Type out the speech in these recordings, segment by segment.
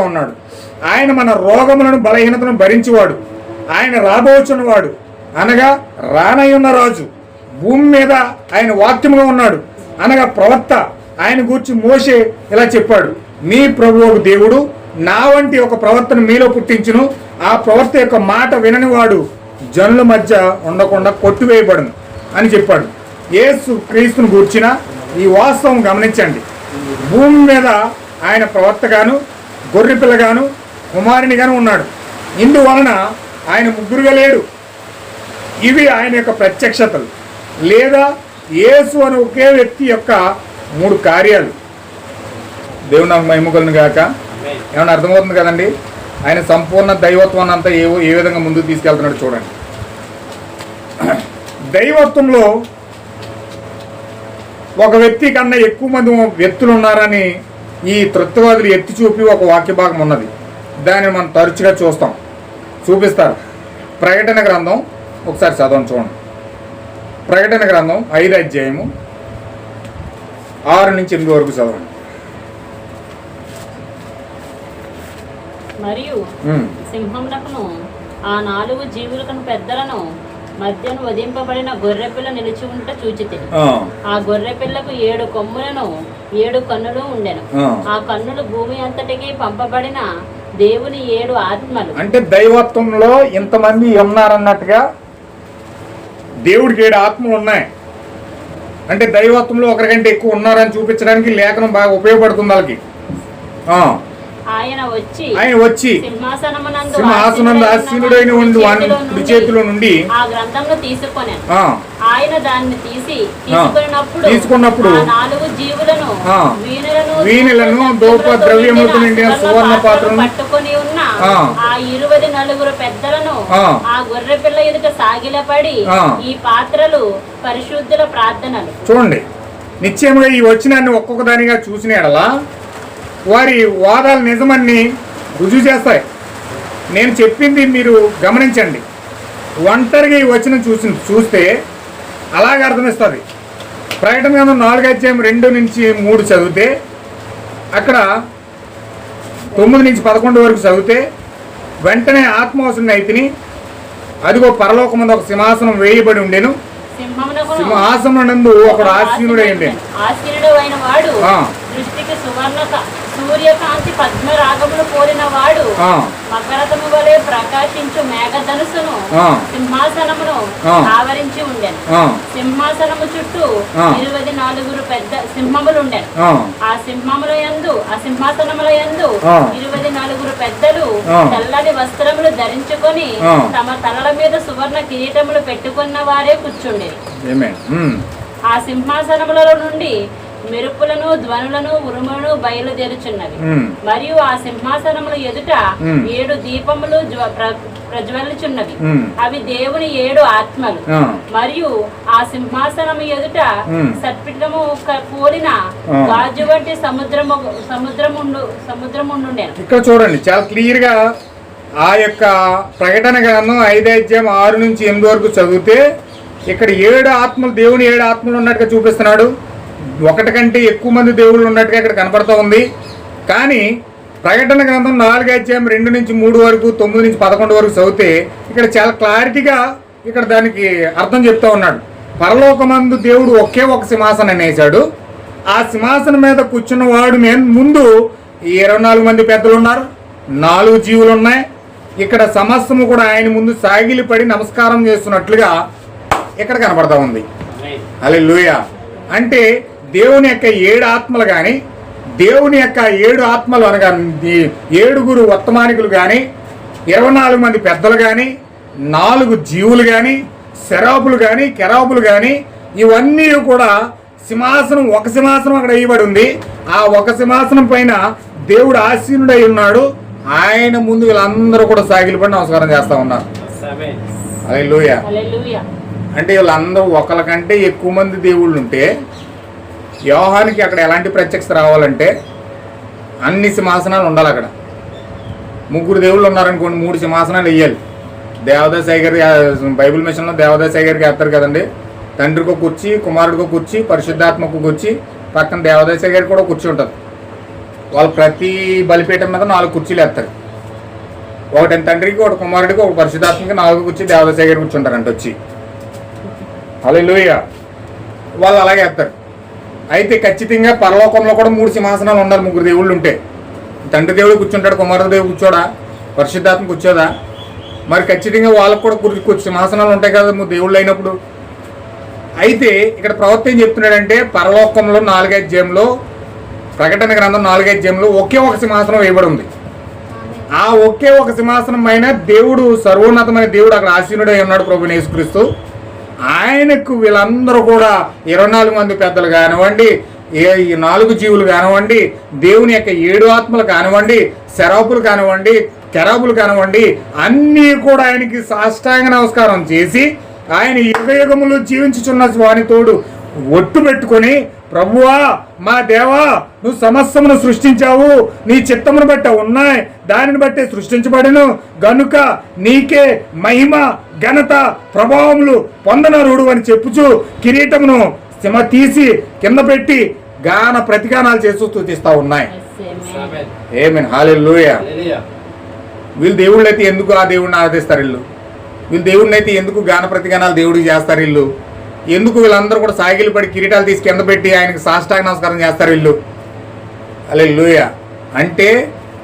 ఉన్నాడు. ఆయన మన రోగములను బలహీనతను భరించేవాడు. ఆయన రాబోచున్నవాడు. అనగా రానయ్యున్న రాజు భూమి మీద ఆయన వాక్యముగా ఉన్నాడు. అనగా ప్రవక్త ఆయన గూర్చి మోసే ఇలా చెప్పాడు మీ ప్రభువు దేవుడు నా వంటి ఒక ప్రవర్తన మీలో పుట్టించును. ఆ ప్రవర్త యొక్క మాట విననివాడు జనుల మధ్య ఉండకుండా కొట్టివేయబడును అని చెప్పాడు. యేసు క్రీస్తును గూర్చిన ఈ వాస్తవం గమనించండి. భూమి మీద ఆయన ప్రవర్తగాను గొర్రెపిల్లగాను కుమారునిగాను ఉన్నాడు. ఇందువలన ఆయన ముగ్గురుగా లేడు. ఇవి ఆయన యొక్క ప్రత్యక్షతలు. లేదా యేసు అని ఒకే వ్యక్తి యొక్క మూడు కార్యాలు. దేవుని నాకు మహిమకులను గాక. ఏమైనా అర్థమవుతుంది కదండి? ఆయన సంపూర్ణ దైవత్వాన్ని అంతా ఏ ఏ విధంగా ముందుకు తీసుకెళ్తున్నాడు చూడండి. దైవత్వంలో ఒక వ్యక్తి కన్నా ఎక్కువ మంది వ్యక్తులు ఉన్నారని ఈ తృత్వవాదులు ఎత్తి చూపి ఒక వాక్య భాగం ఉన్నది. దాన్ని మనం తరచుగా చూస్తాం. చూపిస్తారు. ప్రకటన గ్రంథం ఒకసారి చదవండి చూడండి. ప్రకటన గ్రంథం ఐదు అధ్యాయము ఆరు నుంచి ఎనిమిది వరకు చదవండి. మరియు సింహమునకును ఆ నాలుగు జీవులకును పెద్దలను మధ్యను వధింపబడిన గొర్రెపిల్ల నిలిచి ఉంట చూచితిని. ఆ, ఆ గొర్రెపిల్లకు ఏడు కొమ్ములను ఏడు కన్నులు ఉండెను. ఆ. కన్నులు భూమి అంతటికి పంపబడిన దేవుని ఏడు ఆత్మలు. అంటే దైవత్వంలో ఇంతమంది ఉన్నారన్నట్టుగా దేవుడికి ఏడు ఆత్మలు ఉన్నాయి. అంటే దైవత్వంలో ఒకరికంటే ఎక్కువ ఉన్నారని చూపించడానికి లేఖనం బాగా ఉపయోగపడుతుంది వాళ్ళకి. ఆ, ఆయన వచ్చి ఆయన వచ్చి సింహాసనమునందు సింహాసనందు ఆసీనుడైన ఉండి వాని కుడి చేతిలో నుండి ఆ ఆ, ఆయన దాన్ని తీసి తీసుకున్నప్పుడు తీసుకున్నప్పుడు నాలుగు జీవులను వీణులను ద్రవ్యములతో నిండిన సువర్ణ పాత్రలను పట్టుకొని ఉన్న ఆ. ఇరువది నలుగురు పెద్దలను ఆ. గొర్రె పిల్ల ఎదుట సాగిలపడి. ఈ పాత్రలు పరిశుద్ధుల ప్రార్థనలు చూడండి నిశ్చయముగా ఈ వచ్చినాన్ని ఒక్కొక్క దానిగా చూసిన ఎడలా వారి వాదాలు నిజమని రుజువు చేస్తాయి. నేను చెప్పింది మీరు గమనించండి. ఒంటరిగా ఈ వచ్చిన చూసి చూస్తే అలాగే అర్థమిస్తుంది. ప్రకటన గ్రంథం నాలుగు అధ్యాయం రెండు నుంచి మూడు చదివితే అక్కడ తొమ్మిది నుంచి పదకొండు వరకు చదివితే వెంటనే ఆత్మవసరం అయితిని అదిగో పరలోకమందు ఒక సింహాసనం వేయబడి ఉండెను. సింహాసనం నందు ఒకడు ఆసీనుడై ఉండేను. సూర్యకాంతి పద్మరాగములు కోరిన వాడు మకరతము వలె ప్రకాశించు మేఘధనుసును. సింహాసనమును. ఆవరించి ఉండెను సింహాసనము చుట్టూ. ఇరవై నాలుగురు పెద్ద సింహములు ఉండెను ఆ, సింహముల యందు ఆ సింహాసనముల యందు. ఇరవై నలుగురు పెద్దలు. తెల్లని వస్త్రములు ధరించుకొని. తమ తలల మీద సువర్ణ కిరీటములు పెట్టుకున్న వారే కూర్చుండేది. ఉమ్, ఆ సింహాసనములలో నుండి మెరుపులను ధ్వనులను ఉరుములను బయలుదేరుచున్నవి. మరియు ఆ ససింహాసనముల ఎదుట. ఏడు దీపములు జ్వ- ప్ర- ప్రజ్వలిచున్నవి. అవి దేవుని ఏడు ఆత్మలు. మరియు ఆ సింహాసనము ఎదుట. సర్పిటము పోలిన. గాజు వంటి సముద్రము సముద్రముండు సముద్రముండుండెను. ఇక్కడ చూడండి చాలా క్లియర్గా ఆ యొక్క ప్రకటన గ్రంథం ఐదు అధ్యాయం ఆరు నుంచి ఎనిమిది వరకు చదివితే ఇక్కడ ఏడు ఆత్మలు దేవుని ఏడు ఆత్మలు ఉన్నట్టుగా చూపిస్తున్నాడు. ఒకటి కంటే ఎక్కువ మంది దేవుళ్ళు ఉన్నట్టుగా ఇక్కడ కనపడుతూ ఉంది. కానీ ప్రకటన గ్రంథం నాలుగు అధ్యాయం రెండు నుంచి మూడు వరకు తొమ్మిది నుంచి పదకొండు వరకు చదివితే ఇక్కడ చాలా క్లారిటీగా ఇక్కడ దానికి అర్థం చెప్తా ఉన్నాడు. పరలోకమందు దేవుడు ఒకే ఒక సింహాసనం వేశాడు ఆ సింహాసనం మీద కూర్చున్న వాడు నేను ముందు ఇరవై నాలుగు మంది పెద్దలు ఉన్నారు. నాలుగు జీవులు ఉన్నాయి. ఇక్కడ సమస్తము కూడా ఆయన ముందు సాగిలి పడి నమస్కారం చేస్తున్నట్లుగా ఇక్కడ కనపడతా ఉంది. అలే అంటే దేవుని యొక్క ఏడు ఆత్మలు కానీ దేవుని యొక్క ఏడు ఆత్మలు అనగా ఏడుగురు వర్తమానికులు కానీ ఇరవై నాలుగు మంది పెద్దలు కానీ నాలుగు జీవులు కానీ శరాపులు కానీ కెరాపులు కానీ ఇవన్నీ కూడా సింహాసనం ఒక సింహాసనం అక్కడ వేయబడి ఉంది. ఆ ఒక సింహాసనం పైన దేవుడు ఆసీనుడై ఉన్నాడు. ఆయన ముందు వీళ్ళందరూ కూడా సాగిలిపడి నమస్కారం చేస్తా ఉన్నారు. హల్లెలూయా. అంటే వీళ్ళందరూ ఒకరికంటే ఎక్కువ మంది దేవుళ్ళు ఉంటే వ్యవహానికి అక్కడ ఎలాంటి ప్రత్యక్షత రావాలంటే అన్ని సింహాసనాలు ఉండాలి అక్కడ. ముగ్గురు దేవుళ్ళు ఉన్నారనుకోండి మూడు సింహాసనాలు వేయాలి దేవదాసాయి గారి బైబిల్ మిషన్లో దేవదాసాయి గారికి వేస్తారు కదండి. తండ్రికి ఒక కుర్చీ కుమారుడికి ఒక కుర్చీ పరిశుద్ధాత్మకు కుర్చీ పక్కన దేవదాసాయి గారికి కూడా కుర్చీ ఉంటుంది. వాళ్ళు ప్రతి బలిపీఠం మీద నాలుగు కుర్చీలు వేస్తారు. ఒకటి తండ్రికి ఒకటి కుమారుడికి ఒక పరిశుధాత్మకి నాలుగు కుర్చీ దేవదాస దగ్గర కూర్చుంటారంట వచ్చి. అలా వాళ్ళు అలాగే వేస్తారు. అయితే ఖచ్చితంగా పరలోకంలో కూడా మూడు సింహాసనాలు ఉండాలి ముగ్గురు దేవుళ్ళు ఉంటే. తండ్రి దేవుడు కూర్చుంటాడు కుమారుడు కూర్చోడా? పరిశుద్ధాత్మ కూర్చోదా? మరి ఖచ్చితంగా వాళ్ళకు కూడా కుర్చీ సింహాసనాలు ఉంటాయి కదా దేవుళ్ళు అయినప్పుడు. అయితే ఇక్కడ ప్రవక్త ఏం చెప్తున్నాడంటే పరలోకంలో నాలుగైదు జేమ్లో ప్రకటన గ్రంథం నాలుగైదు ఒకే ఒక సింహాసనం వేయబడి ఉంది. ఆ ఒకే ఒక సింహాసనం పైన దేవుడు సర్వోన్నతమైన దేవుడు అక్కడ ఆశీనుడై ఉన్నాడు ప్రభు యేసుక్రీస్తు. ఆయనకు వీళ్ళందరూ కూడా ఇరవై నాలుగు మంది పెద్దలు కానివ్వండి ఏ ఈ నాలుగు జీవులు కానివ్వండి దేవుని యొక్క ఏడు ఆత్మలు కానివ్వండి శరాపులు కానివ్వండి కెరాబులు కానివ్వండి అన్నీ కూడా ఆయనకి సాష్టాంగ నమస్కారం చేసి ఆయన యుగ యుగములు జీవించుచున్న స్వాని తోడు ఒట్టు పెట్టుకొని ప్రభువా మా దేవా నువ్వు సమస్తమును సృష్టించావు. నీ చిత్తమును బట్టి ఉన్నాయి. దానిని బట్టి సృష్టించబడిను. గనుక నీకే మహిమ ఘనత ప్రభావములు పొందనరుడు అని చెప్పుచు కిరీటమును సింహ తీసి కింద పెట్టి గాన ప్రతిగానాలు చేస్తూ స్థుతిస్తా ఉన్నాయి. ఏమేన్ హాలెలూయా వీళ్ళు దేవుళ్ళు అయితే ఎందుకు ఆ దేవుడిని ఆరాధిస్తారు వీళ్ళు? వీళ్ళు దేవుడిని అయితే ఎందుకు గాన ప్రతిగానాలు దేవుడికి చేస్తారు వీళ్ళు? ఎందుకు వీళ్ళందరూ కూడా సాగిలు పడి కిరీటాలు తీసి కింద పెట్టి ఆయనకి సాష్టాంగ నమస్కారం చేస్తారు వీళ్ళు? అలే అంటే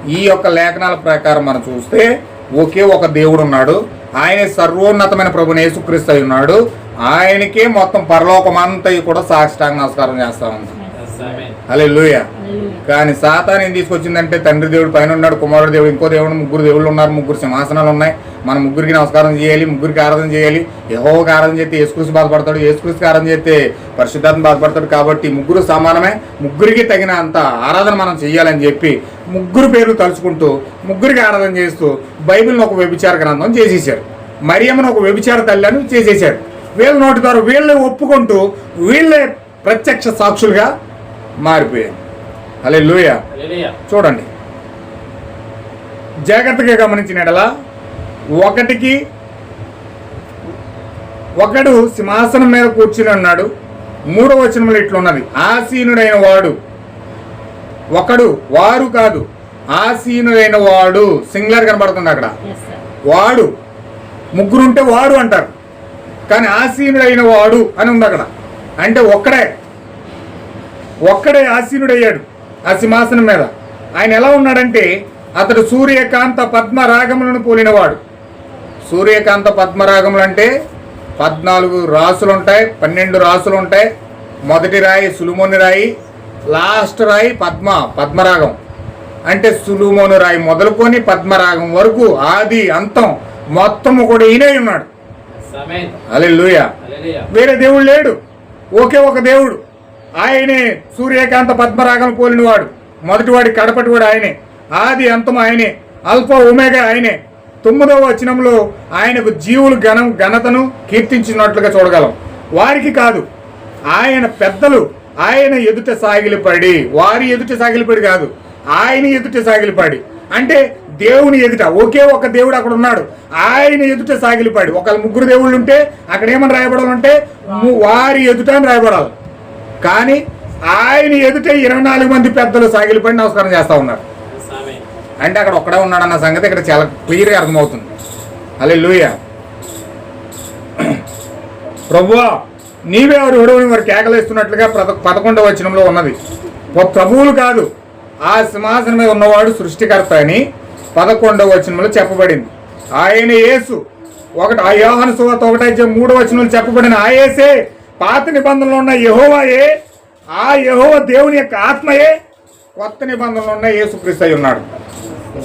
ఈ యొక్క లేఖనాల ప్రకారం మనం చూస్తే ఒకే ఒక దేవుడు ఉన్నాడు. ఆయన సర్వోన్నతమైన ప్రభు యేసుక్రీస్తు అయి ఉన్నాడు. ఆయనకే మొత్తం పరలోకమంతా కూడా సాష్టాంగ నమస్కారం చేస్తా ఉంది అలే Hallelujah. కానీ సాతాన్ ఏం తీసుకొచ్చిందంటే తండ్రి దేవుడు పైన ఉన్నాడు కుమారుడు దేవుడు ఇంకో దేవుడు ముగ్గురు దేవుళ్ళు ఉన్నారు ముగ్గురు సింహాసనాలు ఉన్నాయి. మన ముగ్గురికి నమస్కారం చేయాలి ముగ్గురికి ఆరాధన చేయాలి. యెహోవాకి ఆరాధన చేస్తే యేసుకృష్ణ బాధపడతాడు యేసుకృష్ణకి ఆరాధన చేస్తే పరిశుద్ధాత్మ బాధపడతాడు కాబట్టి ముగ్గురు సమానమే. ముగ్గురికి తగిన అంత ఆరాధన మనం చేయాలని చెప్పి ముగ్గురు పేర్లు తలుచుకుంటూ ముగ్గురికి ఆరాధన చేస్తూ బైబిల్ని ఒక వ్యభిచార గ్రంథం చేసేసారు మరియమ్మను ఒక వ్యభిచార తల్లి అని చేసేసారు వీళ్ళ నోటి ద్వారా వీళ్ళే ఒప్పుకుంటూ వీళ్ళే ప్రత్యక్ష సాక్షులుగా మారిపోయారు అలే చూడండి. జాగ్రత్తగా గమనించిన ఎడల ఒకటికి ఒకడు సింహాసనం మీద కూర్చుని ఉన్నాడు. మూడవ వచనంలో ఇట్లున్నది ఆసీనుడైన వాడు. ఒకడు వారు కాదు ఆసీనుడైన వాడు. సింగులర్ కనబడుతుంది అక్కడ. వాడు. ముగ్గురు ఉంటే వాడు అంటారు. కానీ ఆసీనుడైన వాడు అని ఉంది అక్కడ. అంటే ఒక్కడే. ఒక్కడే ఆసీనుడయ్యాడు ఆ సింహాసనం మీద. ఆయన ఎలా ఉన్నాడంటే అతడు సూర్యకాంత పద్మ రాగములను పోలినవాడు. సూర్యకాంత పద్మరాగములు అంటే పద్నాలుగు రాసులు ఉంటాయి పన్నెండు రాసులు ఉంటాయి మొదటి రాయి సులుమోని రాయి లాస్ట్ రాయి పద్మ పద్మరాగం. అంటే సులుమోను రాయి మొదలుకొని పద్మరాగం వరకు ఆది అంతం మొత్తము కూడా ఈయనే ఉన్నాడు. అలే వేరే దేవుడు లేడు. ఒకే ఒక దేవుడు. ఆయనే సూర్యకాంత పద్మరాగం పోలినవాడు. మొదటివాడి కడపటివాడు ఆయనే. ఆది అంతం ఆయనే. అల్ఫా ఒమేగా ఆయనే. తొమ్మిదవ వచనంలో ఆయనకు జీవులు ఘనం ఘనతను కీర్తించినట్లుగా చూడగలం. వారికి కాదు ఆయన పెద్దలు ఆయన ఎదుట సాగిలిపడి వారి ఎదుట సాగిలిపడి కాదు ఆయన ఎదుట సాగిలిపడి. అంటే దేవుని ఎదుట ఒకే ఒక దేవుడు అక్కడ ఉన్నాడు. ఆయన ఎదుట సాగిలిపడి. ఒకళ్ళ ముగ్గురు దేవుళ్ళు ఉంటే అక్కడ ఏమని రాయబడాలంటే వారి ఎదుట అని రాయబడాలి. కానీ ఆయన ఎదుట ఇరవై నాలుగు మంది పెద్దలు సాగిలిపడి నమస్కారం చేస్తూ ఉన్నారు. అంటే అక్కడ ఒక్కడే ఉన్నాడన్న సంగతి ఇక్కడ చాలా క్లియర్గా అర్థమవుతుంది. అలే లూయ ప్రభువా నీవే వారు ఎవడవని వారు కేకలేస్తున్నట్లుగా పద పదకొండవ వచనంలో ఉన్నది. ఒక ప్రభువులు కాదు ఆ సింహాసనం మీద ఉన్నవాడు సృష్టికర్త అని పదకొండవ వచనంలో చెప్పబడింది. ఆయన యేసు ఒకటి ఆ యోహన సువార్త ఒకటైతే మూడు వచనంలో చెప్పబడిన ఆ పాత నిబంధనలో ఉన్న యహోవాయే ఆ యహోవ దేవుని యొక్క ఆత్మయే కొత్త నిబంధనలో ఉన్న యేసుక్రీస్తు అయి ఉన్నాడు.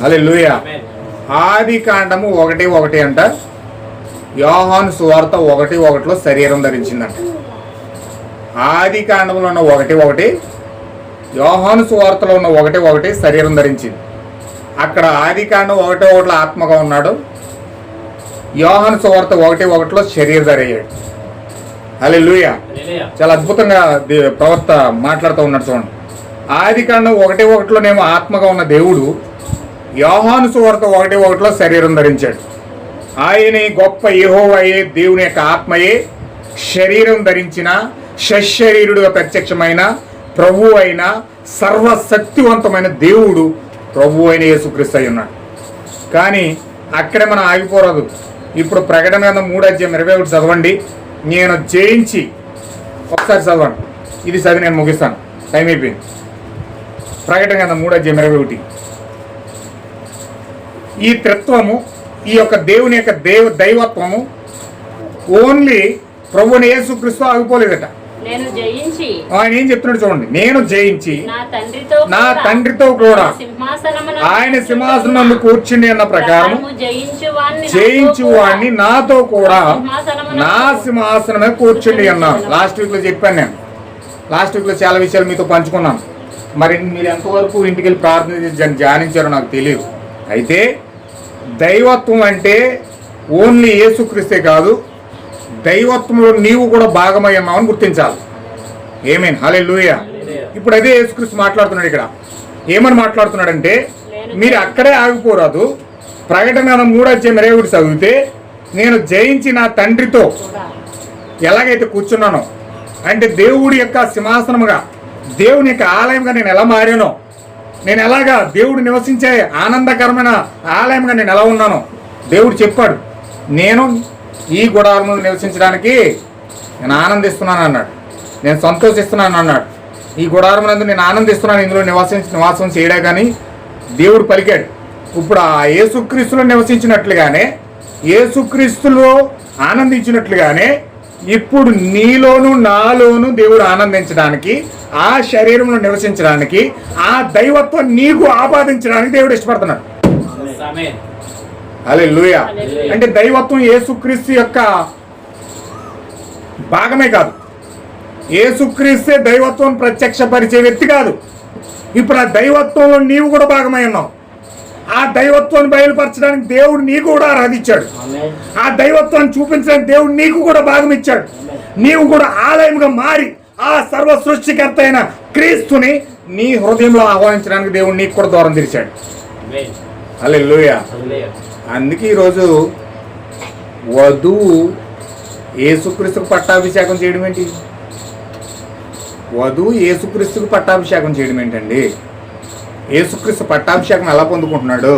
అలే ఆది కాండము ఒకటి ఒకటి అంట యోహాను సువార్త ఒకటి ఒకటిలో శరీరం ధరించిందంట. ఆది కాండంలో ఉన్న ఒకటి ఒకటి యోహాను సువార్తలో ఉన్న ఒకటి ఒకటి శరీరం ధరించింది. అక్కడ ఆది కాండం ఒకటి ఒకటిలో ఆత్మగా ఉన్నాడు. యోహాను సువార్త ఒకటి ఒకటిలో శరీరధారి అలే చాలా అద్భుతంగా ప్రవక్త మాట్లాడుతూ ఉన్నాడు చూడండి. ఆది కాండం ఒకటి ఒకటిలోనేమో ఆత్మగా ఉన్న దేవుడు యోహాను సువార్త ఒకటి ఒకటిలో శరీరం ధరించాడు. ఆయనే గొప్ప యెహోవాయే దేవుని యొక్క ఆత్మయే. శరీరం ధరించిన షశరీరుడుగా ప్రత్యక్షమైన ప్రభు అయిన సర్వశక్తివంతమైన దేవుడు ప్రభు అయిన యేసుక్రీస్తు అయి ఉన్నాడు. కానీ అక్కడే మనం ఆగిపోరాదు. ఇప్పుడు ప్రకటన మూడు అధ్యాయం ఇరవై ఒకటి చదవండి. నేను జయించి ఒకసారి చదవండి ఇది చదివి నేను ముగిస్తాను. టైం అయిపోయింది. ప్రకటన కదా మూడో అధ్యాయం ఇరవై ఒకటి. ఈ త్రిత్వము ఈ యొక్క దేవుని యొక్క దేవ దైవత్వము ఓన్లీ ప్రభుని యేసుక్రీస్తు ఆగిపోలేదట నేను జయించి ఆయన ఏం చెప్తున్నాడు చూడండి. నేను జయించి నా తండ్రితో కూడా ఆయన సింహాసనం కూర్చుండి అన్న ప్రకారం జయించు వాడిని నాతో కూడా నా సింహాసనమే కూర్చుండి అన్నాను. లాస్ట్ వీక్లో చెప్పాను నేను. లాస్ట్ వీక్లో చాలా విషయాలు మీతో పంచుకున్నాను. మరి మీరు ఎంతవరకు ఇంటికి వెళ్ళి ప్రార్థన ధ్యానించారో నాకు తెలియదు. అయితే దైవత్వం అంటే ఓన్లీ యేసుక్రీస్తే కాదు దైవత్వంలో నీవు కూడా భాగమై ఉన్నావని గుర్తించాలి. ఏమేన్ హలే లూయ ఇప్పుడు అదే యేసుక్రీస్తు మాట్లాడుతున్నాడు ఇక్కడ. ఏమని మాట్లాడుతున్నాడంటే మీరు అక్కడే ఆగిపోరాదు. ప్రకటన గ్రంథం మూడు అధ్యాయం ఒకటి చదివితే నేను జయించి నా తండ్రితో ఎలాగైతే కూర్చున్నానో అంటే దేవుడి యొక్క సింహాసనముగా దేవుని యొక్క ఆలయంగా నేను ఎలా మారానో నేను ఎలాగా దేవుడు నివసించే ఆనందకరమైన ఆలయంగా నేను ఎలా ఉన్నానో దేవుడు చెప్పాడు. నేను ఈ గుడారంలో నివసించడానికి నేను ఆనందిస్తున్నాను అన్నాడు. నేను సంతోషిస్తున్నాను అన్నాడు. ఈ గుడారం నందు నేను ఆనందిస్తున్నాను ఇందులో నివసించి నివాసం చేయడా కానీ దేవుడు పలికాడు. ఇప్పుడు ఆ యేసుక్రీస్తులో నివసించినట్లుగానే యేసుక్రీస్తులో ఆనందించినట్లుగానే ఇప్పుడు నీలోను నాలోను దేవుడు ఆనందించడానికి ఆ శరీరంలో నివసించడానికి ఆ దైవత్వం నీకు ఆపాదించడానికి దేవుడు ఇష్టపడుతున్నాడు. అలే లూయా. అంటే దైవత్వం యేసుక్రీస్తు యొక్క భాగమే కాదు. యేసుక్రీస్తే దైవత్వం ప్రత్యక్షపరిచే వ్యక్తి కాదు. ఇప్పుడు ఆ దైవత్వంలో నీవు కూడా భాగమై ఉన్నావు. ఆ దైవత్వాన్ని బయలుపరచడానికి దేవుడు నీకు కూడా ఆరాధించాడు. ఆ దైవత్వాన్ని చూపించడానికి దేవుడు నీకు కూడా భాగం ఇచ్చాడు నీవు కూడా ఆలయంగా మారి ఆ సర్వ సృష్టికర్త అయిన క్రీస్తుని నీ హృదయంలో ఆహ్వానించడానికి దేవుడు నీకు కూడా దూరం తెరిచాడు. అలే లూయా అందుకే ఈరోజు వధువు ఏసుక్రీస్తుకు పట్టాభిషేకం చేయడం ఏంటి? వధువు ఏసుక్రీస్తుకు పట్టాభిషేకం చేయడం ఏంటండి? ఏసుక్రీస్తు పట్టాభిషేకం ఎలా పొందుకుంటున్నాడు?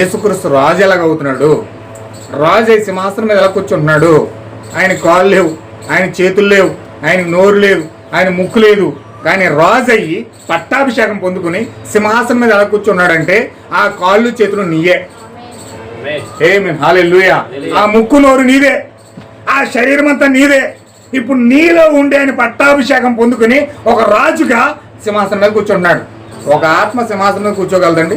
ఏసుక్రీస్తు రాజు ఎలాగ అవుతున్నాడు? రాజు అయి సింహాసనం మీద ఎలా కూర్చుంటున్నాడు? ఆయన కాళ్ళు లేవు ఆయన చేతులు లేవు ఆయన నోరు లేదు ఆయన ముక్కు లేదు. కానీ రాజు అయ్యి పట్టాభిషేకం పొందుకుని సింహాసనం మీద ఎలా కూర్చున్నాడంటే ఆ కాళ్ళు చేతులు నీయే. ఆ ముక్కు నోరు నీదే ఆ శరీరం అంతా నీదే ఇప్పుడు నీలో ఉండే ఆయన పట్టాభిషేకం పొందుకుని ఒక రాజుగా సింహాసనం మీద కూర్చుంటున్నాడు. ఒక ఆత్మ సింహాసనం మీద కూర్చోగలదండి.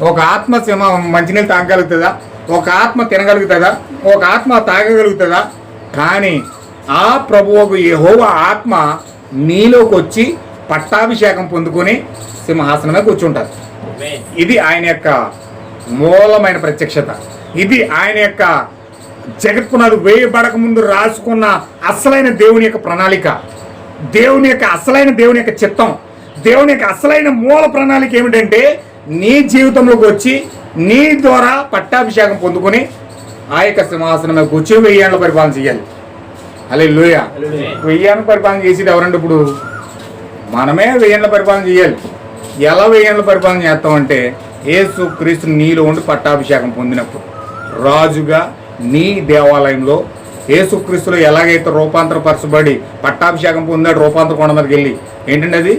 ఒక ఆత్మ సింహ మంచినీళ్ళు తాగగలుగుతుందా? ఒక ఆత్మ తినగలుగుతుందా? ఒక ఆత్మ తాగగలుగుతుందా? కానీ ఆ ప్రభువుకు యెహోవ ఆత్మ నీలోకి వచ్చి పట్టాభిషేకం పొందుకొని సింహాసనం మీద కూర్చుంటారు. ఇది ఆయన యొక్క మూలమైన ప్రత్యక్షత. ఇది ఆయన యొక్క జగత్పునాలు వేయబడక ముందు రాసుకున్న అసలైన దేవుని యొక్క ప్రణాళిక. దేవుని యొక్క అసలైన దేవుని యొక్క చిత్తం. దేవుని యొక్క అసలైన మూల ప్రణాళిక ఏమిటంటే నీ జీవితంలోకి వచ్చి నీ ద్వారా పట్టాభిషేకం పొందుకొని ఆ యొక్క సింహాసనం కూర్చొని వెయ్యేళ్ళ పరిపాలన చేయాలి. అలే లోయ వెయ్యేళ్ళ పరిపాలన చేసేది ఎవరండి ఇప్పుడు? మనమే వెయ్యేళ్ళ పరిపాలన చేయాలి. ఎలా వెయ్యేళ్ళ పరిపాలన చేస్తామంటే యేసు క్రీస్తు నీలో ఉండి పట్టాభిషేకం పొందినప్పుడు రాజుగా నీ దేవాలయంలో యేసుక్రీస్తులో ఎలాగైతే రూపాంతరపరచబడి పట్టాభిషేకం పొందాడు రూపాంతర కొండ మీదకి వెళ్ళి ఏంటండి అది?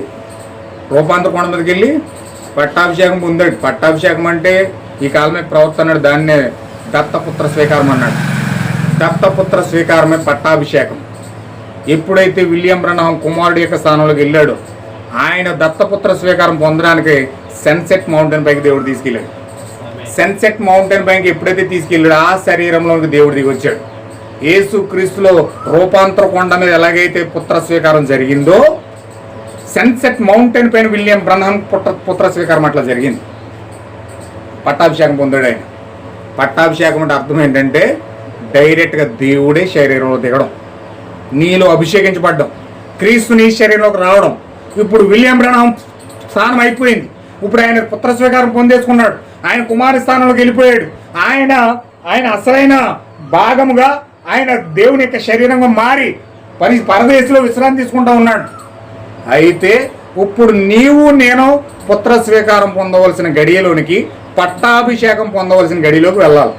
రూపాంతర కొండ మీదకి వెళ్ళి పట్టాభిషేకం పొందాడు. పట్టాభిషేకం అంటే ఈ కాలమే ప్రవర్తన అన్నాడు దాన్నే దత్తపుత్ర స్వీకారం అన్నాడు. దత్తపుత్ర స్వీకారమే పట్టాభిషేకం. ఎప్పుడైతే విలియం బ్రనహం కుమారుడు యొక్క స్థానంలోకి వెళ్ళాడో ఆయన దత్తపుత్ర స్వీకారం పొందడానికి సన్సెట్ మౌంటైన్ పైకి దేవుడు తీసుకెళ్ళాడు. సన్సెట్ మౌంటైన్ పైకి ఎప్పుడైతే తీసుకెళ్ళాడో ఆ శరీరంలోకి దేవుడు దిగి వచ్చాడు. యేసు క్రీస్తులో రూపాంతర కొండ మీద ఎలాగైతే పుత్ర స్వీకారం జరిగిందో సన్సెట్ మౌంటైన్ పైన విలియం బ్రహ్మం పుత్ర పుత్ర స్వీకారం అట్లా జరిగింది. పట్టాభిషేకం పొందాడు ఆయన. పట్టాభిషేకం అంటే అర్థం ఏంటంటే డైరెక్ట్గా దేవుడే శరీరంలో దిగడం. నీలో అభిషేకించబడ్డం. క్రీస్తు నీ శరీరంలోకి రావడం. ఇప్పుడు విలియం బ్రహ్మం స్థానం అయిపోయింది. ఇప్పుడు ఆయన పుత్ర స్వీకారం పొందేసుకున్నాడు. ఆయన కుమారి స్థానంలోకి వెళ్ళిపోయాడు. ఆయన ఆయన అసలైన భాగముగా ఆయన దేవుని యొక్క శరీరంగా మారి పని పరదేశంలో విశ్రాంతి తీసుకుంటా ఉన్నాడు. అయితే ఇప్పుడు నీవు నేను పుత్ర స్వీకారం పొందవలసిన గడియలోనికి పట్టాభిషేకం పొందవలసిన గడిలోకి వెళ్ళాలి.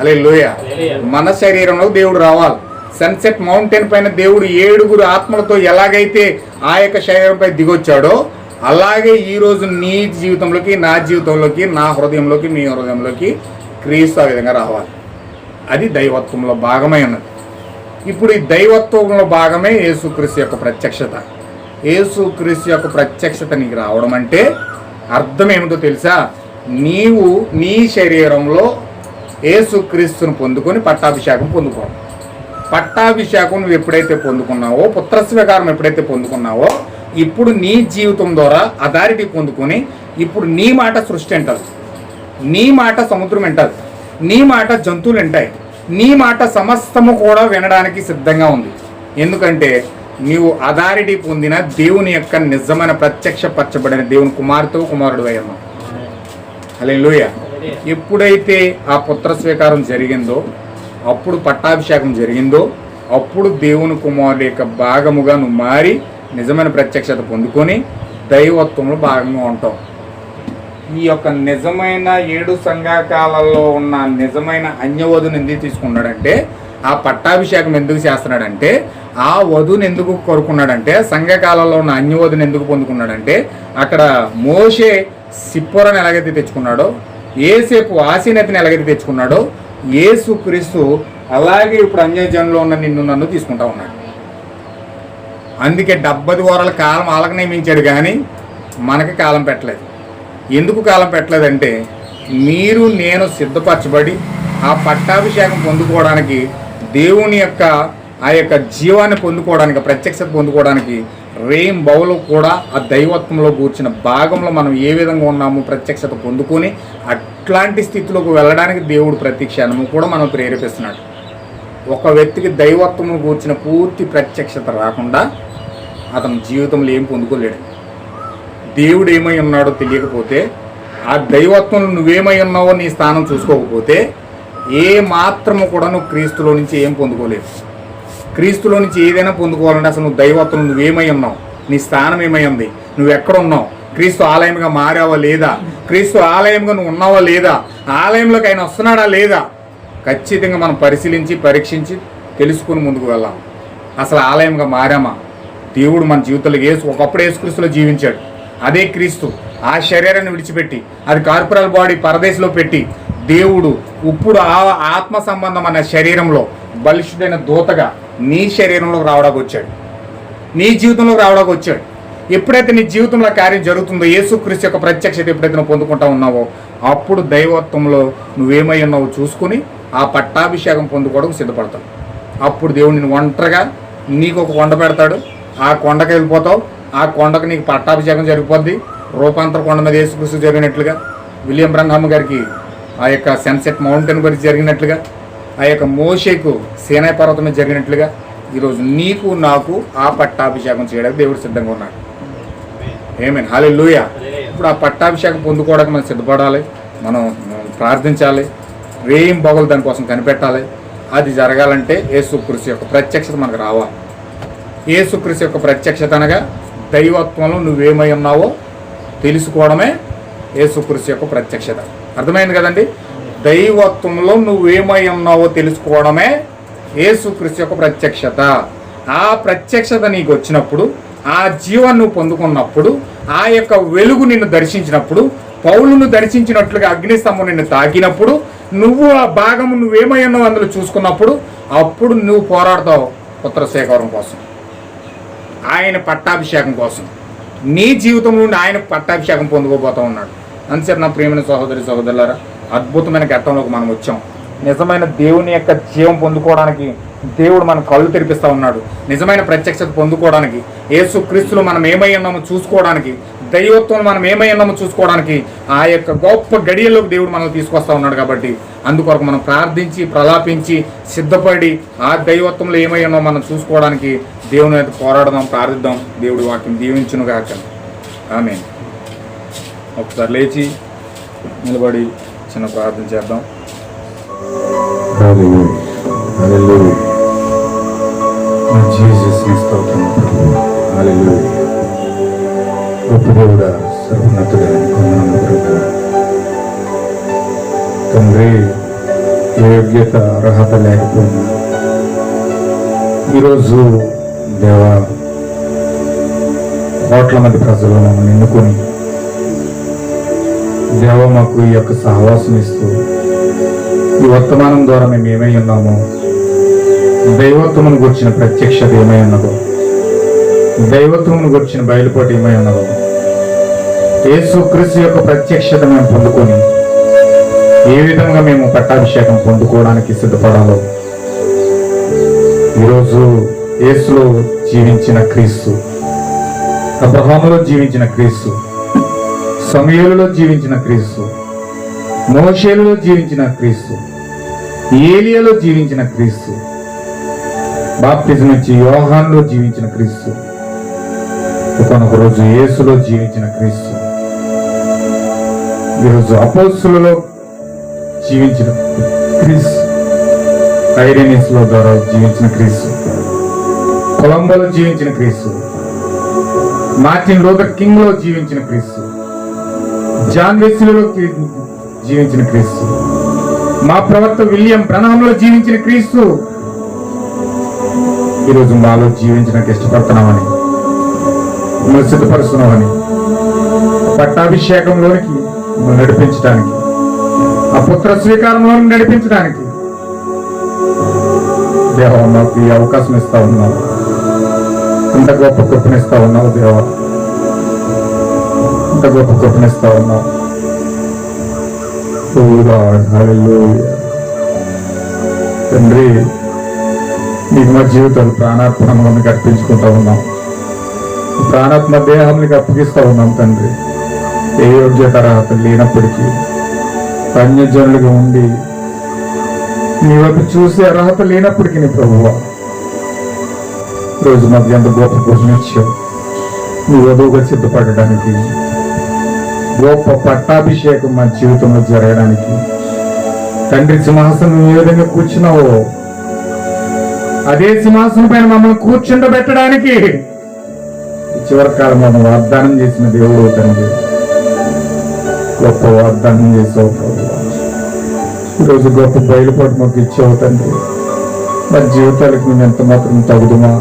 అలే హల్లెలూయా. మన శరీరంలో దేవుడు రావాలి. సన్సెట్ మౌంటైన్ పైన దేవుడు ఏడుగురు ఆత్మలతో ఎలాగైతే ఆ యొక్క శరీరంపై దిగొచ్చాడో అలాగే ఈ రోజు నీ జీవితంలోకి నా జీవితంలోకి నా హృదయంలోకి మీ హృదయంలోకి క్రీస్తు ఆ విధంగా రావాలి. అది దైవత్వంలో భాగమై ఉన్నది. ఇప్పుడు ఈ దైవత్వంలో భాగమే యేసుక్రీస్తు యొక్క ప్రత్యక్షత. యేసుక్రీస్తు యొక్క ప్రత్యక్షత నీకు రావడం అంటే అర్థం ఏమిటో తెలుసా? నీవు నీ శరీరంలో యేసుక్రీస్తును పొందుకొని పట్టాభిషేకం పొందుకోవడం పట్టాభిషేకం నువ్వు ఎప్పుడైతే పొందుకున్నావో పుత్రస్వీకారం ఎప్పుడైతే పొందుకున్నావో ఇప్పుడు నీ జీవితం ద్వారా అథారిటీ పొందుకొని ఇప్పుడు నీ మాట సృష్టి అంటారు. నీ మాట సముద్రం వింటది నీ మాట జంతువులు వింటాయి నీ మాట సమస్తము కూడా వినడానికి సిద్ధంగా ఉంది. ఎందుకంటే నీవు అథారిటీ పొందిన దేవుని యొక్క నిజమైన ప్రత్యక్ష పరచబడిన దేవుని కుమార్తె కుమారుడు అయ్యన్నావు అలే ఎప్పుడైతే ఆ పుత్ర స్వీకారం జరిగిందో అప్పుడు పట్టాభిషేకం జరిగిందో అప్పుడు దేవుని కుమారుడు యొక్క భాగముగా నువ్వు మారి నిజమైన ప్రత్యక్షత పొందుకొని దైవత్వంలో భాగంగా ఉంటాం. ఈ యొక్క నిజమైన ఏడు సంఘాకాలలో ఉన్న నిజమైన అన్యవధుని ఎందుకు తీసుకున్నాడంటే ఆ పట్టాభిషేకం ఎందుకు చేస్తున్నాడంటే ఆ వధుని ఎందుకు కోరుకున్నాడంటే సంఘకాలంలో ఉన్న అన్యవధుని ఎందుకు పొందుకున్నాడంటే అక్కడ మోషే సిప్పొరని ఎలాగైతే తెచ్చుకున్నాడో ఏసేపు ఆసీనతని ఎలాగైతే తెచ్చుకున్నాడో ఏసు క్రీస్తు అలాగే ఇప్పుడు అన్యజనంలో ఉన్న నిన్ను నన్ను తీసుకుంటా ఉన్నాడు. అందుకే డెబ్బది వారాల కాలం వాళ్ళకి నియమించాడు కానీ మనకి కాలం పెట్టలేదు. ఎందుకు కాలం పెట్టలేదంటే మీరు నేను సిద్ధపరచబడి ఆ పట్టాభిషేకం పొందుకోవడానికి దేవుని యొక్క ఆ యొక్క జీవాన్ని పొందుకోవడానికి ప్రత్యక్షత పొందుకోవడానికి రేం బౌలు కూడా ఆ దైవత్వంలో కూర్చిన భాగంలో మనం ఏ విధంగా ఉన్నామో ప్రత్యక్షత పొందుకొని అట్లాంటి స్థితిలోకి వెళ్ళడానికి దేవుడు ప్రతి క్షణము కూడా మనం ప్రేరేపిస్తున్నాడు. ఒక వ్యక్తికి దైవత్వము కూర్చిన పూర్తి ప్రత్యక్షత రాకుండా అతని జీవితంలో ఏం పొందుకోలేడు. దేవుడు ఏమై ఉన్నాడో తెలియకపోతే ఆ దైవత్వం నువ్వేమై ఉన్నావో నీ స్థానం చూసుకోకపోతే ఏ మాత్రము కూడా నువ్వు క్రీస్తులో నుంచి ఏం పొందుకోలేవు. క్రీస్తులో నుంచి ఏదైనా పొందుకోవాలంటే అసలు నువ్వు దైవత్వం నువ్వేమై ఉన్నావు? నీ స్థానం ఏమై ఉంది? నువ్వు ఎక్కడ ఉన్నావు? క్రీస్తు ఆలయంగా మారావా లేదా? క్రీస్తు ఆలయంగా నువ్వు ఉన్నావా లేదా? ఆలయంలోకి ఆయన వస్తున్నాడా లేదా? ఖచ్చితంగా మనం పరిశీలించి పరీక్షించి తెలుసుకుని ముందుకు వెళ్ళాం అసలు ఆలయంగా మారామా? దేవుడు మన జీవితంలో ఏసు ఒకప్పుడు ఏసుక్రీస్తులో జీవించాడు. అదే క్రీస్తు ఆ శరీరాన్ని విడిచిపెట్టి అది కార్పొరల్ బాడీ పరదేశంలో పెట్టి దేవుడు ఇప్పుడు ఆ ఆత్మ సంబంధం అనే శరీరంలో బలిష్ఠుడైన దూతగా నీ శరీరంలోకి రావడానికి వచ్చాడు. నీ జీవితంలోకి రావడానికి వచ్చాడు. ఎప్పుడైతే నీ జీవితంలో కార్యం జరుగుతుందో యేసుక్రీస్తు యొక్క ప్రత్యక్షత ఎప్పుడైతే నువ్వు పొందుకుంటా ఉన్నావో అప్పుడు దైవత్వంలో నువ్వేమై ఉన్నావో చూసుకుని ఆ పట్టాభిషేకం పొందుకోవడం సిద్ధపడతావు. అప్పుడు దేవుడు నేను ఒంటరిగా నీకు ఒక వండ పెడతాడు. ఆ కొండకి వెళ్ళిపోతావు. ఆ కొండకు నీకు పట్టాభిషేకం జరిగిపోద్ది. రూపాంతర కొండ మీద యేసుకృష్ణ జరిగినట్లుగా విలియం బ్రహ్మ గారికి ఆ యొక్క సన్సెట్ మౌంటైన్ గురించి జరిగినట్లుగా ఆ యొక్క మోషేకు సేనాయి పర్వతం మీద జరిగినట్లుగా ఈరోజు నీకు నాకు ఆ పట్టాభిషేకం చేయడానికి దేవుడు సిద్ధంగా ఉన్నాడు. ఏమేన్ హాలే లూయ ఇప్పుడు ఆ పట్టాభిషేకం పొందుకోవడానికి మనం సిద్ధపడాలి. మనం ప్రార్థించాలి. వేయం బొగలు దానికోసం కనిపెట్టాలి. అది జరగాలంటే యేసు కృషి యొక్క ప్రత్యక్షత మనకు రావాలి. యేసుకృషి యొక్క ప్రత్యక్షత అనగా దైవత్వంలో నువ్వేమై ఉన్నావో తెలుసుకోవడమే ఏసుక్రీస్తు యొక్క ప్రత్యక్షత. అర్థమైంది కదండి? దైవత్వంలో నువ్వేమై ఉన్నావో తెలుసుకోవడమే యేసుక్రీస్తు యొక్క ప్రత్యక్షత. ఆ ప్రత్యక్షత నీకు వచ్చినప్పుడు ఆ జీవాన్ని నువ్వు పొందుకున్నప్పుడు ఆ యొక్క వెలుగు నిన్ను దర్శించినప్పుడు పౌలును దర్శించినట్లుగా అగ్నిస్తంభం నిన్ను తాకినప్పుడు నువ్వు ఆ భాగము నువ్వేమై ఉన్నావు అందులో చూసుకున్నప్పుడు అప్పుడు నువ్వు పోరాడతావు పుత్ర సేకవరం కోసం. ఆయన పట్టాభిషేకం కోసం. నీ జీవితం నుండి ఆయన పట్టాభిషేకం పొందుకోబోతూ ఉన్నాడు. అందుచేత నా ప్రియమైన సహోదరి సహోదరులారా అద్భుతమైన ఘట్టంలోకి మనం వచ్చాం. నిజమైన దేవుని యొక్క జీవం పొందుకోవడానికి దేవుడు మన కళ్ళు తెరిపిస్తా ఉన్నాడు. నిజమైన ప్రత్యక్షత పొందుకోవడానికి యేసు క్రీస్తులు మనం ఏమై ఉన్నామో చూసుకోవడానికి దైవత్వం మనం ఏమై ఉన్నామో చూసుకోవడానికి ఆ యొక్క గొప్ప గడియల్లోకి దేవుడు మనల్ని తీసుకొస్తా ఉన్నాడు కాబట్టి అందుకొరకు మనం ప్రార్థించి ప్రలాపించి సిద్ధపడి ఆ దైవత్వంలో ఏమై ఉన్నామో మనం చూసుకోవడానికి దేవుని అయితే పోరాడదాం ప్రార్థిద్దాం. దేవుడి వాక్యం దీవించును కాక ఆమె ఒకసారి లేచి నిలబడి చిన్న ప్రార్థన చేద్దాం. గొప్పదేవుడా సర్వోన్నతుడా తండ్రి యోగ్యత అర్హత లేకపోయినా ఈరోజు దేవా కోట్ల మంది ప్రజలు మమ్మల్ని ఎన్నుకొని దేవ మాకు ఈ యొక్క సహవాసం ఇస్తూ ఈ వర్తమానం ద్వారా మేము ఏమై ఉన్నామో దైవత్వమును గుర్చిన ప్రత్యక్షత ఏమై ఉన్నదో దైవత్వమును గురించిన బయలుపాటు ఏమై ఉన్నదో యేసుక్రీస్తు యొక్క ప్రత్యక్షత మేము పొందుకొని ఏ విధంగా మేము పట్టాభిషేకం పొందుకోవడానికి సిద్ధపడాలో ఈరోజు యేసులో జీవించిన క్రీస్తు అబ్రహాములో జీవించిన క్రీస్తు సమయలలో జీవించిన క్రీస్తు మోషేలలో జీవించిన క్రీస్తు ఏలియాలో జీవించిన క్రీస్తు బాప్తిజం ఇచ్చి యోహాన్లో జీవించిన క్రీస్తు ఒకనొక రోజు యేసులో జీవించిన క్రీస్తు ఈరోజు అపోస్తులలో జీవించిన క్రీస్తు ఐరేనిస్లో ద్వారా జీవించిన క్రీస్తు. కొలంబోలో జీవించిన క్రీస్తు. మార్టిన్ లూథర్ కింగ్లో జీవించిన క్రీస్తు. జాన్ వెస్లీలో జీవించిన క్రీస్తు. మా ప్రవక్త విలియం ప్రణామంలో జీవించిన క్రీస్తు. ఈరోజు మాలో జీవించడానికి ఇష్టపడుతున్నామని మిమ్మల్ని సిద్ధపరుస్తున్నామని పట్టాభిషేకంలోనికి మిమ్మల్ని నడిపించడానికి ఆ పుత్ర స్వీకారంలోని నడిపించడానికి. దేవా మాకు ఈ అవకాశం ఇస్తా ఉన్నాము అంత గొప్ప కృపనిస్తా ఉన్నావు దేవా? ఇంత గొప్ప కృపనిస్తా ఉన్నావు? తండ్రి నీకు మా జీవితాలు ప్రాణాత్మకంగా అర్పించుకుంటా ఉన్నాం. ప్రాణాత్మ దేహానికి అప్పగిస్తూ ఉన్నాం తండ్రి. ఏ యోగ్యత అర్హత లేనప్పటికీ అన్యజనులుగా ఉండి నీ వైపు చూసే అర్హత లేనప్పటికీ నీ ప్రభువా. రోజు మాకు ఎంత గొప్ప కోసం ఇచ్చావు? నీ వధువుగా సిద్ధపడడానికి గొప్ప పట్టాభిషేకం మా జీవితంలో జరగడానికి తండ్రి సింహాసనం ఏ విధంగా కూర్చున్నావో అదే సింహాసనం పైన మమ్మల్ని కూర్చుండబెట్టడానికి చివరి కాలం మనం వాగ్దానం చేసిన దేవుడు తండ్రి. గొప్ప వాగ్దానం చేసావు ప్రభువా ఈరోజు గొప్ప బయలుపాటు మాకు ఇచ్చావు తండ్రి. మా జీవితాలకు మేము ఎంత మాత్రం తగుదుమా?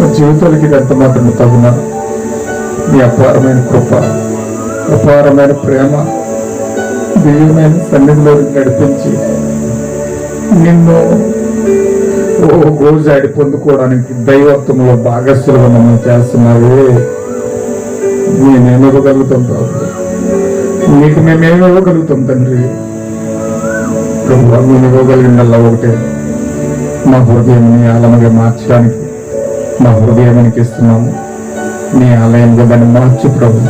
మా జీవితాలకి ఎంత మాత్రం తగునా మీ అపారమైన కృప అపారమైన ప్రేమ దివ్యమైన సన్నిధిలో నడిపించి నిన్ను ఓ గోజాడి పొందుకోవడానికి దైవత్వంలో భాగస్థులుగా మమ్మల్ని చేస్తున్నావే. మేమేమి ఇవ్వగలుగుతాం ప్రభు? నీకు మేమేమి ఇవ్వగలుగుతాం తండ్రి? ప్రభు మేము ఇవ్వగలిగిందల్లా ఒకటే. మా హృదయం ఆలయంగా మార్చడానికి మా హృదయానికి ఇస్తున్నాము నీ ఆలయంగా దాన్ని మార్చు ప్రభు.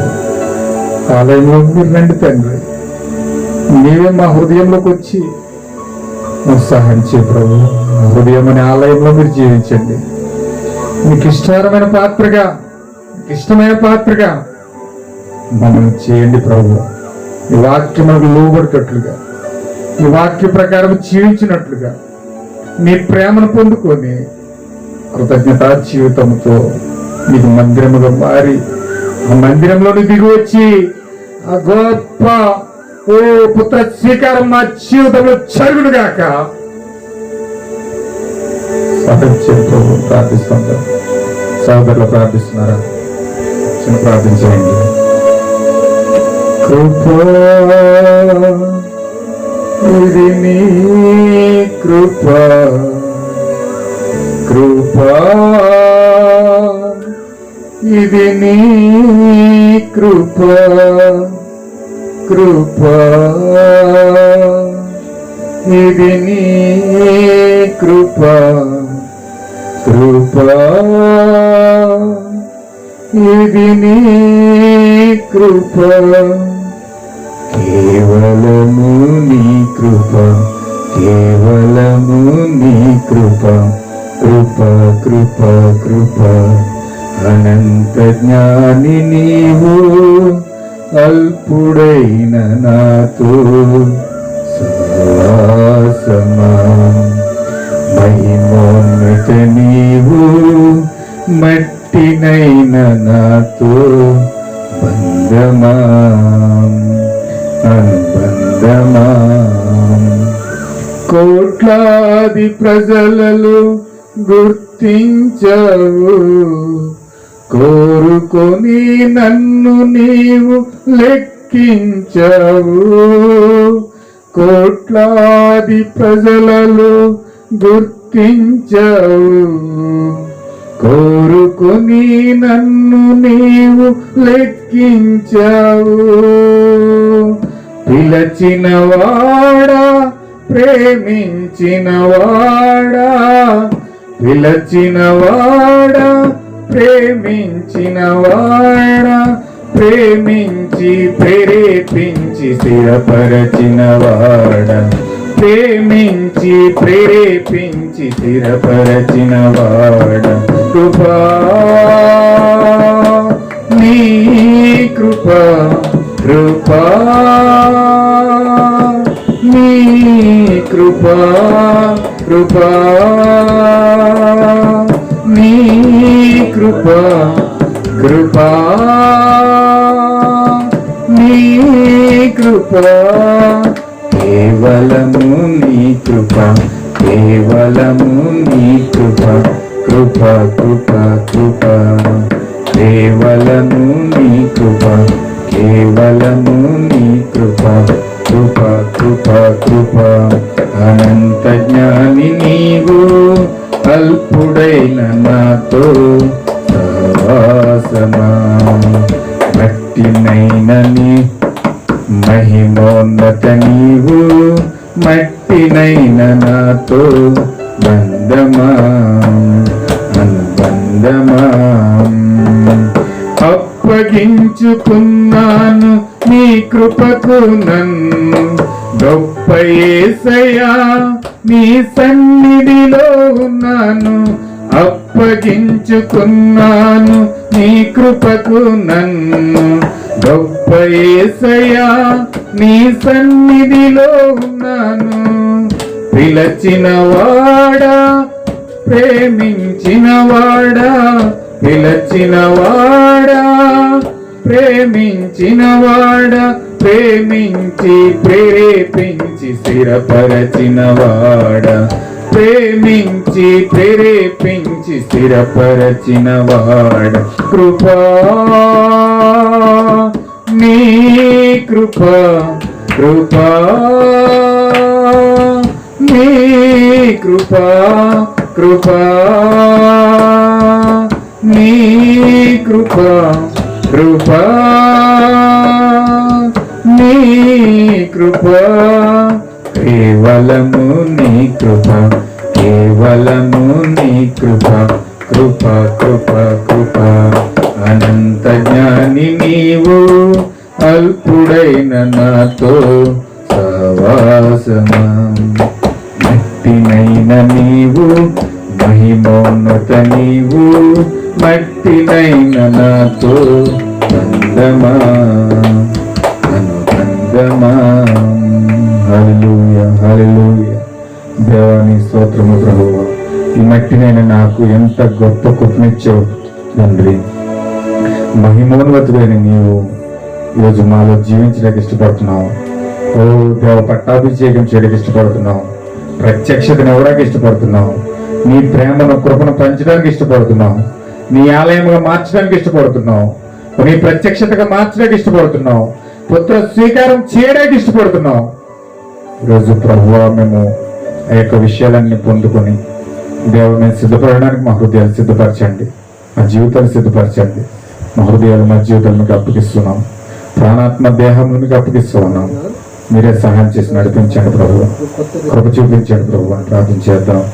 ఆలయంలో మీరు రండి తండ్రి. నీవే మా హృదయంలోకి వచ్చి ఉత్సాహించే సహాయం ప్రభు. హృదయం అనే ఆలయంలో మీరు జీవించండి. మీకు ఇష్టమైన పాత్రగా మీకు ఇష్టమైన పాత్రగా మనం చేయండి ప్రభు. ఈ వాక్యం మనకు లోబడికట్లుగా ఈ వాక్య ప్రకారం జీవించినట్లుగా మీ ప్రేమను పొందుకొని కృతజ్ఞత జీవితంతో మీకు మందిరముగా మారి ఆ మందిరంలోని దిగి వచ్చి ఆ గొప్ప ఓ పుత్ర స్వీకారం మా జీవితంలో జరుగుడుగాక సహజంతో ప్రార్థిస్తుంటాం సహోదరులు ప్రార్థిస్తున్నారా? చిన్న ప్రార్థించండి కృప ఇది నీ కృప కృప. ఇది నీ కృప కృప. ఇది నీ కృప కృప. ఇది నీ కృప. కేవలము నీ కృప. కేవలము నీ కృప కృప కృప కృప. అనంత జ్ఞాని నీవు అల్పుడైన నాతో సహవాసమా మహిమోన్నత నీవు మట్టినైన నాతో బంధమా. అనుబంధమా. కోట్లాది ప్రజలలో గుర్తించవు. కోరుకొని నన్ను నీవు లెక్కించవు. కోట్లాది ప్రజలలో గుర్తించవు. కోరుకొని నన్ను నీవు లెక్కించావు. పిలచిన వాడా ప్రేమించిన వాడా పిలచిన వాడా ప్రేమించిన వాడా ప్రేమించి ప్రేరేపించి స్థిరపరచిన వాడా ప్రేమించి ప్రేరేపించి స్థిరపరచిన వాడ కృపా నీ కృప కృపా. నీ కృపా కృపా. మీ కృపా కృపా. నీ కృపా కేవలము నీ కృప కేవలము నీ కృప. కృప కృప కృప. కేవలము నీ కృప కేవలము నీ కృప కృప. కృప కృప అనంత జ్ఞాని నీవు అల్పుడైన నాతో సవాసమా మట్టినైన నీ మహిమోన్నత నీవు మట్టినైన నాతో బంధమా? అనుబంధమా? అప్పగించుకున్నాను నీ కృపకు నన్ను గొప్ప ఏసయా నీ సన్నిధిలో ఉన్నాను. అప్పగించుకున్నాను నీ కృపకు నన్ను. గొప్ప ఏసయా నీ సన్నిధిలో ఉన్నాను. పిలచిన వాడా ప్రేమించిన వాడా పిలచిన వాడా. ప్రేమించిన వాడ ప్రేమించి ప్రేరేపించి స్థిరపరచిన వాడ. ప్రేమించి ప్రేరేపించి స్థిరపరచిన వాడ. కృపా నీ కృప కృపా నీ కృపా కృపా నీ కృపా. కృపా నీ కృపా కేవలము నీ కృప కేవలము నీ కృప కృప కృప కృప. అనంత జ్ఞాని నీవు అల్పుడైన నాతో సవాసమా మట్టినైన నీవు మహిమోన్నత నీవు మట్టినైన నాతో బంధమా అనుబంధమా హల్లెలూయా. దేవాని స్తోత్రము ప్రభువా. ఈ మట్టినైన నాకు ఎంత గొప్ప కృపనిచ్చావు తండ్రి. మహిమోన్వతుడైన నీవు ఈరోజు మాలో జీవించడానికి ఇష్టపడుతున్నావు. ఓ దేవ పట్టాభిషేకం చేయడానికి ఇష్టపడుతున్నావు. ప్రత్యక్షతను ఇవ్వడానికి ఇష్టపడుతున్నావు. నీ ప్రేమను కృపను పంచడానికి ఇష్టపడుతున్నావు. నీ ఆలయముగా మార్చడానికి ఇష్టపడుతున్నావు. నీ ప్రత్యక్షతగా మార్చడానికి ఇష్టపడుతున్నావు. పుత్ర స్వీకారం చేయడానికి ఇష్టపడుతున్నావు. ఈరోజు ప్రభు మేము ఆ యొక్క విషయాలన్నీ పొందుకొని దేవ మేము సిద్ధపడడానికి మా హృదయాలు సిద్ధపరచండి. మా జీవితాలు సిద్ధపరచండి. మా హృదయాలు మా జీవితాలను మీకు అప్పగిస్తున్నాం. ప్రాణాత్మ దేహం మీకు అప్పగిస్తున్నాం. మీరే సహాయం చేసి నడిపించండి ప్రభు కృప చూపించండి ప్రభు అని ప్రార్థన చేద్దాం.